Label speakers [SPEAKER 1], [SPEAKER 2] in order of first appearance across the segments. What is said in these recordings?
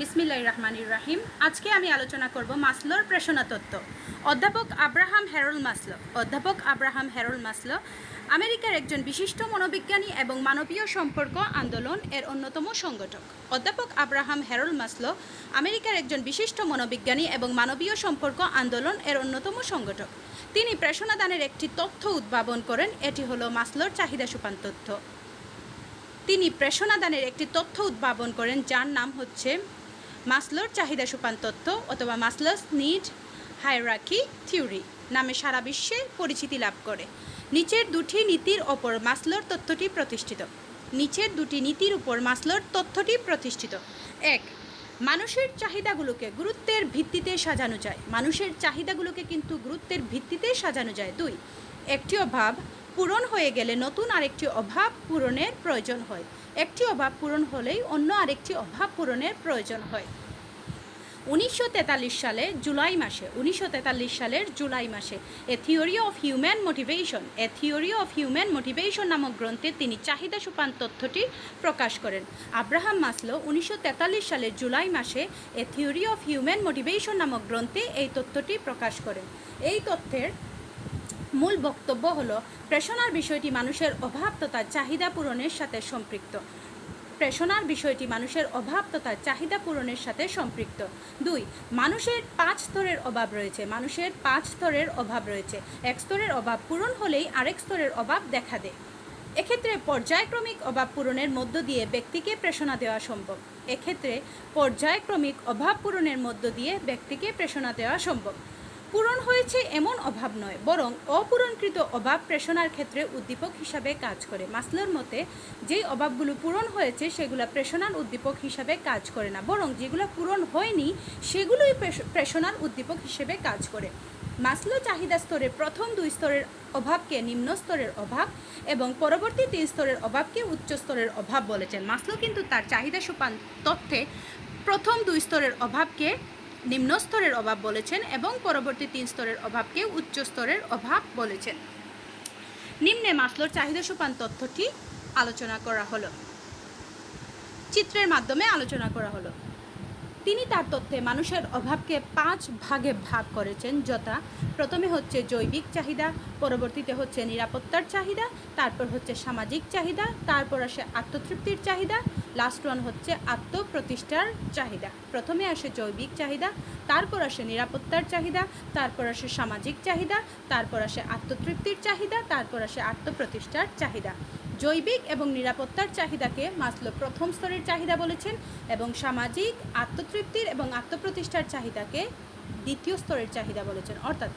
[SPEAKER 1] বিসমিল্লাহ রহমানির রাহিম আজকে আমি আলোচনা করব মাসলোর প্রেষণা তত্ত্ব অধ্যাপক আব্রাহাম হ্যারোল মাসলো। অধ্যাপক আব্রাহাম হ্যারোল মাসলো আমেরিকার একজন বিশিষ্ট মনোবিজ্ঞানী এবং মানবীয় সম্পর্ক আন্দোলন এর অন্যতম সংগঠক। অধ্যাপক আব্রাহাম হ্যারোল মাসলো আমেরিকার একজন বিশিষ্ট মনোবিজ্ঞানী এবং মানবীয় সম্পর্ক আন্দোলন এর অন্যতম সংগঠক। তিনি প্রেষণাদানের একটি তথ্য উদ্ভাবন করেন। এটি হলো মাসলোর চাহিদা সুপান তথ্য। তিনি প্রেষণাদানের একটি তথ্য উদ্ভাবন করেন, যার নাম হচ্ছে মাসলোর চাহিদা সুপান তথ্য অথবা মাসলোস নিড হায়রাকি থিওরি নামে সারা বিশ্বে পরিচিতি লাভ করে। নিচের দুটি নীতির ওপর মাসলোর তথ্যটি প্রতিষ্ঠিত। নিচের দুটি নীতির উপর মাসলোর তথ্যটি প্রতিষ্ঠিত। এক, মানুষের চাহিদাগুলোকে গুরুত্বের ভিত্তিতে সাজানো যায়। মানুষের চাহিদাগুলোকে কিন্তু গুরুত্বের ভিত্তিতে সাজানো যায়। দুই একটি অভাব পূরণ হয়ে গেলে নতুন আরেকটি অভাব পূরণের প্রয়োজন হয়। একটি অভাব পূরণ হলেই অন্য আরেকটি অভাব পূরণের প্রয়োজন হয়। উনিশশো তেতাল্লিশ সালে জুলাই মাসে, উনিশশো তেতাল্লিশ সালের জুলাই মাসে A theory of human motivation A theory of human motivation নামক গ্রন্থে তিনি চাহিদা সুপান তথ্যটি প্রকাশ করেন। আব্রাহাম মাসলো উনিশশো তেতাল্লিশ সালের জুলাই মাসে A theory of human motivation নামক গ্রন্থে এই তথ্যটি প্রকাশ করেন। এই তথ্যের মূল বক্তব্য হলো, প্রেষণার বিষয়টি মানুষের অভাব তথা চাহিদা পূরণের সাথে সম্পৃক্ত। প্রেষণার বিষয়টি মানুষের অভাব তথা চাহিদা পূরণের সাথে সম্পৃক্ত। দুই, মানুষের পাঁচ স্তরের অভাব রয়েছে। মানুষের পাঁচ স্তরের অভাব রয়েছে। এক স্তরের অভাব পূরণ হলেই আরেক স্তরের অভাব দেখা দেয়। এক্ষেত্রে পর্যায়ক্রমিক অভাব পূরণের মধ্য দিয়ে ব্যক্তিকে প্রেষণা দেওয়া সম্ভব। এক্ষেত্রে পর্যায়ক্রমিক অভাব পূরণের মধ্য দিয়ে ব্যক্তিকে প্রেষণা দেওয়া সম্ভব। পূরণ হয়েছে এমন অভাব নয়, বরং অপূরণকৃত অভাব প্রেষণার ক্ষেত্রে উদ্দীপক হিসাবে কাজ করে। মাসলোর মতে, যেই অভাবগুলো পূরণ হয়েছে সেগুলো প্রেষণার উদ্দীপক হিসাবে কাজ করে না, বরং যেগুলো পূরণ হয়নি সেগুলোই প্রেষ- প্রেষণার উদ্দীপক হিসেবে কাজ করে। মাসলো চাহিদা স্তরে প্রথম দুই স্তরের অভাবকে নিম্ন স্তরের অভাব এবং পরবর্তী তিন স্তরের অভাবকে উচ্চ স্তরের অভাব বলেছেন। মাসলো কিন্তু তার চাহিদা সুপান তথ্যে প্রথম দুই স্তরের অভাবকে নিম্ন স্তরের অভাব বলেছেন এবং পরবর্তী তিন স্তরের অভাবকে উচ্চ স্তরের অভাব বলেছেন। নিম্নে মাসলোর চাহিদা সুপান তথ্যটি আলোচনা করা হলো। চিত্রের মাধ্যমে আলোচনা করা হলো। তিনি তার তথ্যে মানুষের অভাবকে পাঁচ ভাগে ভাগ করেছেন, যথা প্রথমে হচ্ছে জৈবিক চাহিদা, পরবর্তীতে হচ্ছে নিরাপত্তার চাহিদা, তারপর হচ্ছে সামাজিক চাহিদা, তারপর আসে আত্মতৃপ্তির চাহিদা লাস্ট ওয়ান হচ্ছে আত্মপ্রতিষ্ঠার চাহিদা। প্রথমে আসে জৈবিক চাহিদা, তারপর আসে নিরাপত্তার চাহিদা, তারপর আসে সামাজিক চাহিদা, তারপর আসে আত্মতৃপ্তির চাহিদা, তারপর আসে আত্মপ্রতিষ্ঠার চাহিদা। জৈবিক এবং নিরাপত্তার চাহিদাকে মাসলো প্রথম স্তরের চাহিদা বলেছেন এবং সামাজিক আত্মতৃপ্তির এবং আত্মপ্রতিষ্ঠার চাহিদাকে দ্বিতীয় স্তরের চাহিদা বলেছেন। অর্থাৎ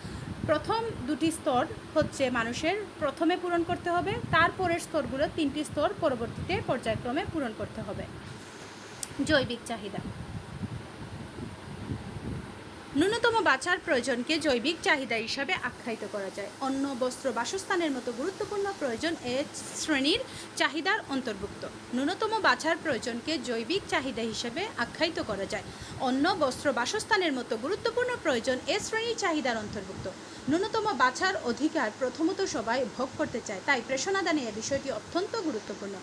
[SPEAKER 1] প্রথম দুটি স্তর হচ্ছে মানুষের প্রথমে পূরণ করতে হবে, তারপরের স্তরগুলো তিনটি স্তর পরবর্তীতে পর্যায়ক্রমে পূরণ করতে হবে। জৈবিক চাহিদা। ন্যূনতম বাঁচার প্রয়োজনকে জৈবিক চাহিদা হিসাবে আখ্যায়িত করা যায়। অন্য বস্ত্র, বাসস্থানের মতো গুরুত্বপূর্ণ প্রয়োজন এ শ্রেণির চাহিদার অন্তর্ভুক্ত। ন্যূনতম বাছার প্রয়োজনকে জৈবিক চাহিদা হিসেবে আখ্যায়িত করা যায়। অন্য বস্ত্র, বাসস্থানের মতো গুরুত্বপূর্ণ প্রয়োজন এ শ্রেণির চাহিদার অন্তর্ভুক্ত। ন্যূনতম বাছার অধিকার প্রথমত সবাই ভোগ করতে চায়, তাই প্রেষণাদানে এ বিষয়টি অত্যন্ত গুরুত্বপূর্ণ।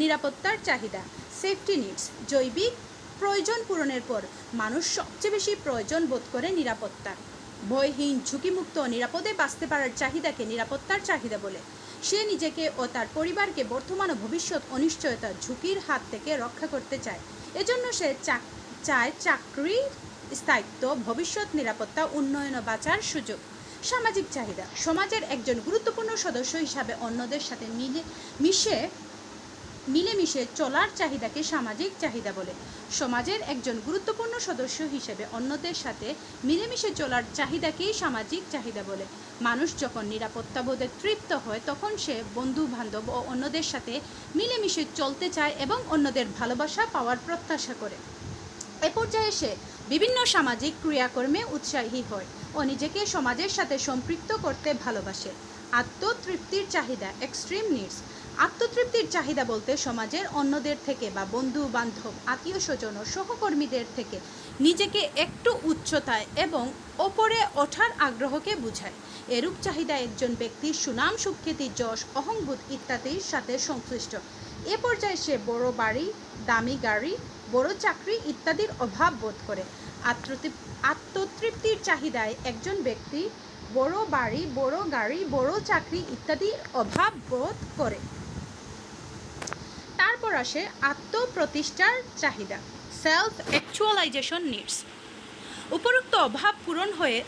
[SPEAKER 1] নিরাপত্তার চাহিদা সেফটি নিডস জৈবিক প্রয়োজন পূরণের পর মানুষ সবচেয়ে বেশি প্রয়োজন বোধ করে নিরাপত্তার ভয়হীন, ঝুঁকিমুক্ত নিরাপদে বাঁচতে পারার চাহিদাকে নিরাপত্তার চাহিদা বলে। সে নিজেকে ও তার পরিবারকে বর্তমান ও ভবিষ্যৎ অনিশ্চয়তার ঝুঁকির হাত থেকে রক্ষা করতে চায়। এজন্য সে চাক চায় চাকরির স্থায়িত্ব, ভবিষ্যৎ নিরাপত্তা, উন্নয়ন ও বাঁচার সুযোগ। সামাজিক চাহিদা, সমাজের একজন গুরুত্বপূর্ণ সদস্য হিসাবে অন্যদের সাথে মিলে, মিশে মিলেমিশে চলার চাহিদাকে সামাজিক চাহিদা বলে। সমাজের একজন গুরুত্বপূর্ণ সদস্য হিসেবে অন্যদের সাথে মিলেমিশে চলার চাহিদাকেই সামাজিক চাহিদা বলে। মানুষ যখন নিরাপত্তাবোধে তৃপ্ত হয়, তখন সে বন্ধু বান্ধব ও অন্যদের সাথে মিলেমিশে চলতে চায় এবং অন্যদের ভালোবাসা পাওয়ার প্রত্যাশা করে। এ পর্যায়ে সে বিভিন্ন সামাজিক ক্রিয়াকর্মে উৎসাহী হয় ও নিজেকে সমাজের সাথে সম্পৃক্ত করতে ভালোবাসে। আত্মতৃপ্তির চাহিদা এক্সট্রিম নিডস আত্মতৃপ্তির চাহিদা বলতে সমাজের অন্যদের থেকে বা বন্ধু বান্ধব আত্মীয় স্বজন ও সহকর্মীদের থেকে নিজেকে একটু উচ্চতায় এবং ওপরে ওঠার আগ্রহকে বোঝায়। এরূপ চাহিদা একজন ব্যক্তির সুনাম, সুখ্যাতি, যশ, অহংবোধ ইত্যাদির সাথে সংশ্লিষ্ট। এ পর্যায়ে সে বড় বাড়ি, দামি গাড়ি, বড় চাকরি ইত্যাদির অভাব বোধ করে। আত্মতৃপ- আত্মতৃপ্তির চাহিদায় একজন ব্যক্তি বড় বাড়ি, বড় গাড়ি, বড় চাকরি ইত্যাদির অভাব বোধ করে। তারপর আসে আত্মপ্রতিষ্ঠার চাহিদা। সেলফ অ্যাকচুয়ালাইজেশন নিডস উপরোক্ত অভাব পূরণ হয়ে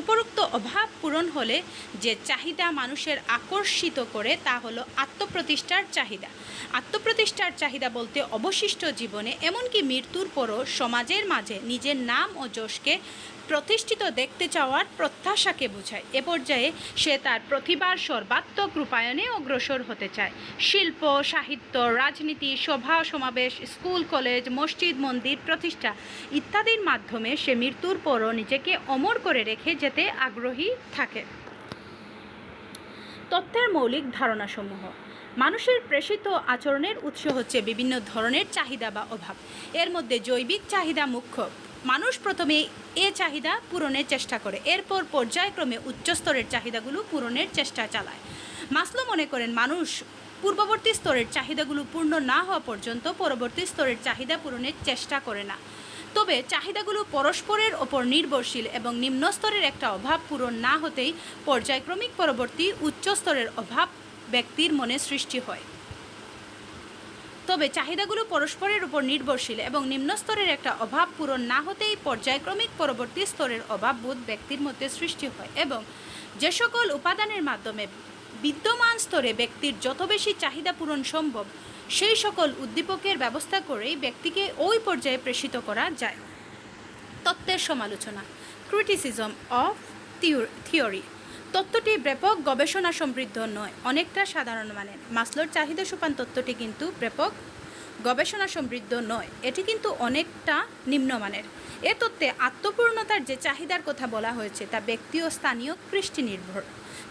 [SPEAKER 1] উপরোক্ত অভাব পূরণ হলে যে চাহিদা মানুষের আকর্ষিত করে তা হলো আত্মপ্রতিষ্ঠার চাহিদা। আত্মপ্রতিষ্ঠার চাহিদা বলতে অবশিষ্ট জীবনে এমনকি মৃত্যুর পরও সমাজের মাঝে নিজের নাম ও যশকে প্রতিষ্ঠিত দেখতে চাওয়ার প্রত্যাশাকে বোঝায়। এ পর্যায়ে সে তার প্রতিভার সর্বাত্মক রূপায়ণে অগ্রসর হতে চায়। শিল্প, সাহিত্য, রাজনীতি, সভা, সমাবেশ, স্কুল, কলেজ, মসজিদ, মন্দির, প্রতিষ্ঠা ইত্যাদির মাধ্যমে সে মৃত্যুর পরও নিজেকে অমর করে রেখে যেতে আগ্রহী থাকে। তথ্যের মৌলিক ধারণাসমূহ। মানুষের প্রেষিত আচরণের উৎস হচ্ছে বিভিন্ন ধরনের চাহিদা বা অভাব। এর মধ্যে জৈবিক চাহিদা মুখ্য। মানুষ প্রথমে এ চাহিদা পূরণের চেষ্টা করে, এরপর পর্যায়ক্রমে উচ্চস্তরের চাহিদাগুলো পূরণের চেষ্টা চালায়। মাসলো মনে করেন, মানুষ পূর্ববর্তী স্তরের চাহিদাগুলো পূর্ণ না হওয়া পর্যন্ত পরবর্তী স্তরের চাহিদা পূরণের চেষ্টা করে না। তবে চাহিদাগুলো পরস্পরের ওপর নির্ভরশীল এবং নিম্ন স্তরের একটা অভাব পূরণ না হতেই পর্যায়ক্রমিক পরবর্তী উচ্চ স্তরের অভাব ব্যক্তির মনে সৃষ্টি হয়। তবে চাহিদাগুলো পরস্পরের উপর নির্ভরশীল এবং নিম্ন স্তরের একটা অভাব পূরণ না হতেই পর্যায়ক্রমিক পরবর্তী স্তরের অভাব বোধ ব্যক্তির মধ্যে সৃষ্টি হয় এবং যে সকল উপাদানের মাধ্যমে বিদ্যমান স্তরে ব্যক্তির যত বেশি চাহিদা পূরণ সম্ভব সেই সকল উদ্দীপকের ব্যবস্থা করেই ব্যক্তিকে ওই পর্যায়ে প্রেষিত করা যায়। তত্ত্বের সমালোচনা ক্রিটিসিজম অফ থিওরি তত্ত্বটি ব্যাপক গবেষণা সমৃদ্ধ নয়, অনেকটা সাধারণ মানের। মাসলোর চাহিদা সোপান তত্ত্বটি কিন্তু ব্যাপক গবেষণা সমৃদ্ধ নয়, এটি কিন্তু অনেকটা নিম্নমানের এ তত্ত্বে আত্মপূর্ণতার যে চাহিদার কথা বলা হয়েছে, তা ব্যক্তি ও স্থানীয় কৃষ্টি নির্ভর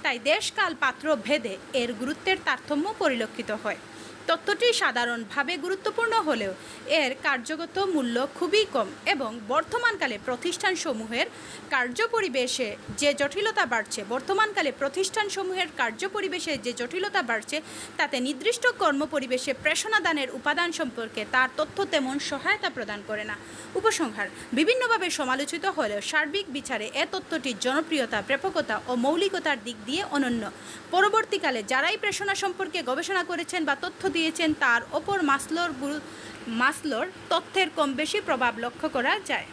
[SPEAKER 1] তাই দেশকাল পাত্র ভেদে এর গুরুত্বের তারতম্য পরিলক্ষিত হয়। তত্ত্বটি সাধারণভাবে গুরুত্বপূর্ণ হলেও এর কার্যগত মূল্য খুবই কম এবং বর্তমানকালে প্রতিষ্ঠানসমূহের কার্যপরিবেশে যে জটিলতা বাড়ছে, বর্তমানকালে প্রতিষ্ঠানসমূহের কার্যপরিবেশে যে জটিলতা বাড়ছে, তাতে নির্দিষ্ট কর্মপরিবেশে প্রেষণাদানের উপাদান সম্পর্কে তার তথ্য তেমন সহায়তা প্রদান করে না। উপসংহার, বিভিন্নভাবে সমালোচিত হলেও সার্বিক বিচারে এ তত্ত্বটির জনপ্রিয়তা, ব্যাপকতা ও মৌলিকতার দিক দিয়ে অনন্য। পরবর্তীকালে যারাই প্রেষণা সম্পর্কে গবেষণা করেছেন বা তথ্য দিয়েছেন তার ওপর মাসলোর মাসলোর তথ্যের কম বেশি প্রভাব লক্ষ্য করা যায়।